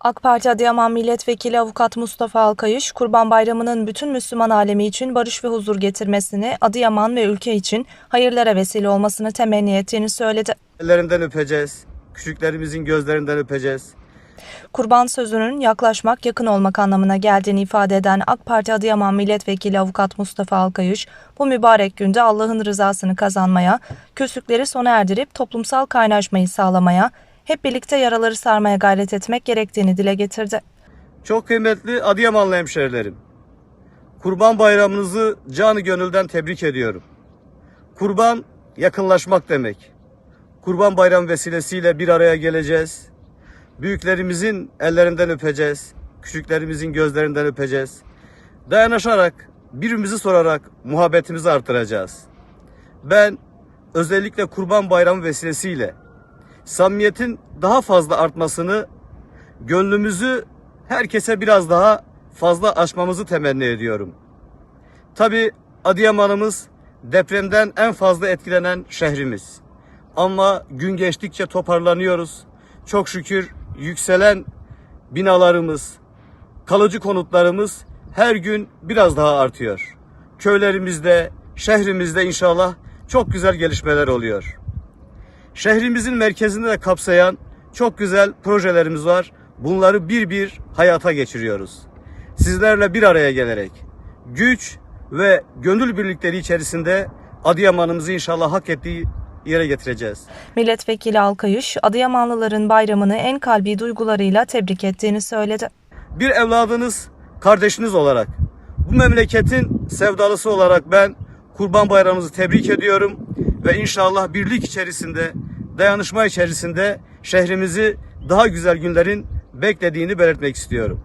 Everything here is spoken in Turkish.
AK Parti Adıyaman Milletvekili Avukat Mustafa Alkayış, Kurban Bayramı'nın bütün Müslüman alemi için barış ve huzur getirmesini, Adıyaman ve ülke için hayırlara vesile olmasını temenni ettiğini söyledi. Ellerinden öpeceğiz. Küçüklerimizin gözlerinden öpeceğiz. Kurban sözünün yaklaşmak, yakın olmak anlamına geldiğini ifade eden AK Parti Adıyaman Milletvekili Avukat Mustafa Alkayış, bu mübarek günde Allah'ın rızasını kazanmaya, küslükleri sona erdirip toplumsal kaynaşmayı sağlamaya, hep birlikte yaraları sarmaya gayret etmek gerektiğini dile getirdi. Çok kıymetli Adıyamanlı hemşerilerim. Kurban bayramınızı canı gönülden tebrik ediyorum. Kurban yakınlaşmak demek. Kurban bayram vesilesiyle bir araya geleceğiz. Büyüklerimizin ellerinden öpeceğiz. Küçüklerimizin gözlerinden öpeceğiz. Dayanışarak, birbirimizi sorarak muhabbetimizi artıracağız. Ben özellikle Kurban Bayramı vesilesiyle samimiyetin daha fazla artmasını, gönlümüzü herkese biraz daha fazla açmamızı temenni ediyorum. Tabi Adıyaman'ımız depremden en fazla etkilenen şehrimiz. Ama gün geçtikçe toparlanıyoruz. Çok şükür yükselen binalarımız, kalıcı konutlarımız her gün biraz daha artıyor. Köylerimizde, şehrimizde inşallah çok güzel gelişmeler oluyor. Şehrimizin merkezini de kapsayan çok güzel projelerimiz var. Bunları bir bir hayata geçiriyoruz. Sizlerle bir araya gelerek güç ve gönül birlikleri içerisinde Adıyaman'ımızı inşallah hak ettiği yere getireceğiz. Milletvekili Alkayış, Adıyamanlıların bayramını en kalbi duygularıyla tebrik ettiğini söyledi. Bir evladınız, kardeşiniz olarak bu memleketin sevdalısı olarak ben Kurban Bayramınızı tebrik ediyorum ve inşallah birlik içerisinde, dayanışma içerisinde şehrimizi daha güzel günlerin beklediğini belirtmek istiyorum.